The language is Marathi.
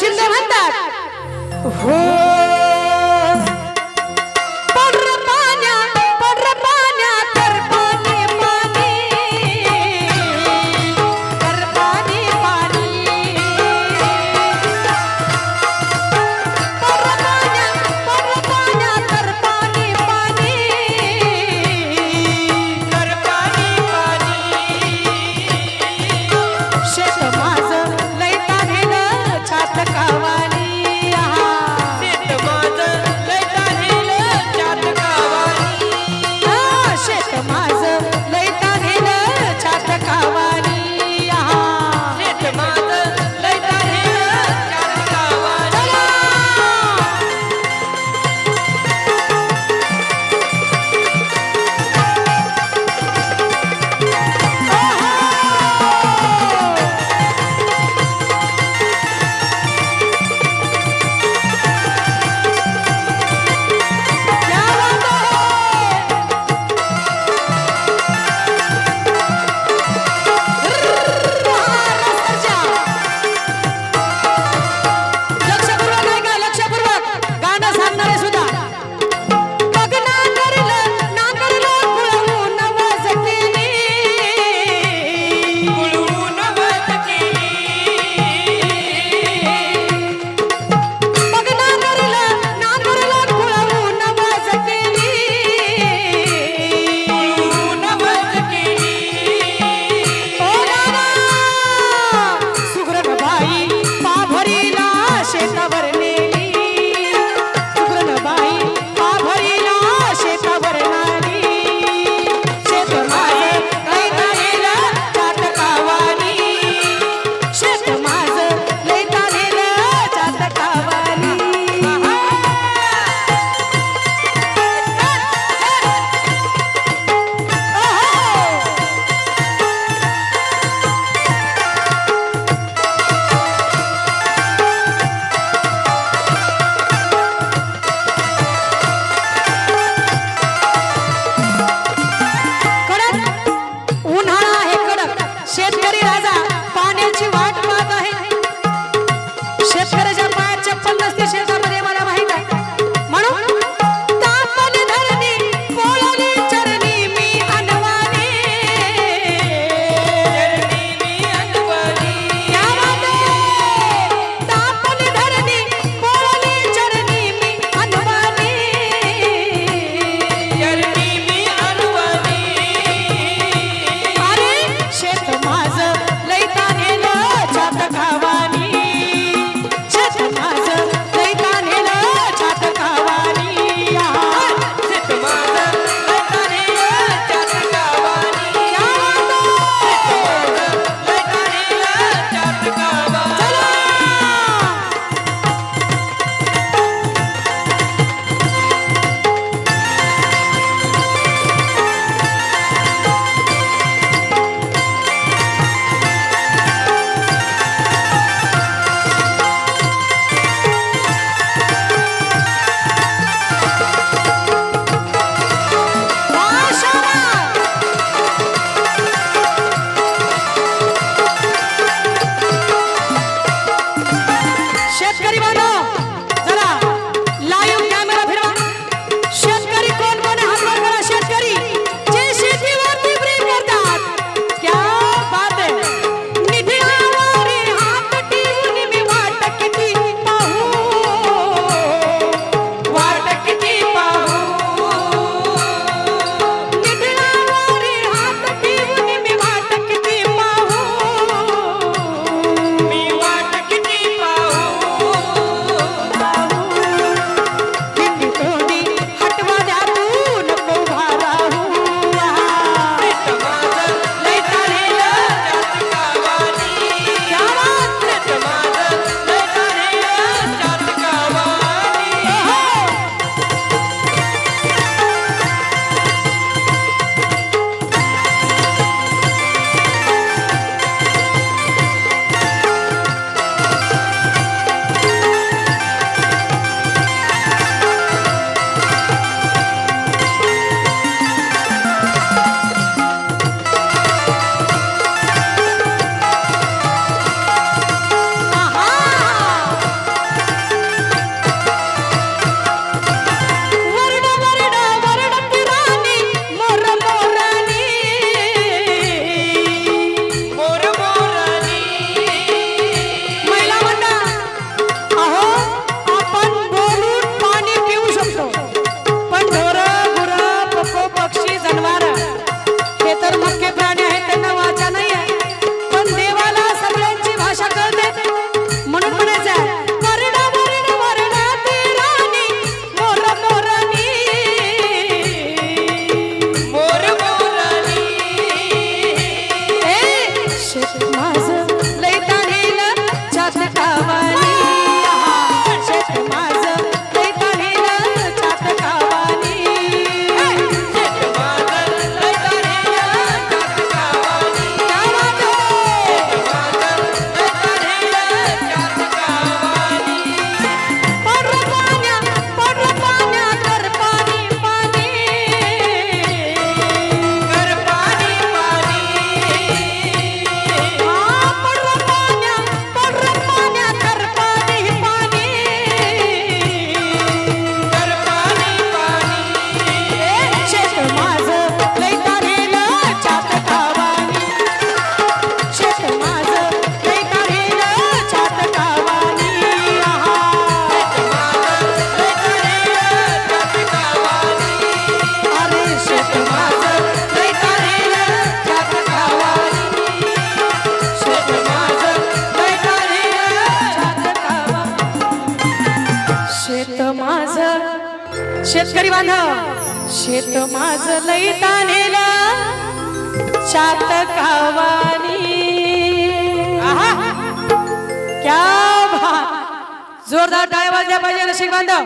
সিন্ধু ভান্ডার। হো शेतकरी शेत माझ लई तानेला चात कावानी. क्या बात. जोरदार टाळ्या वाजल्या पाहिजे रसिक बांधव.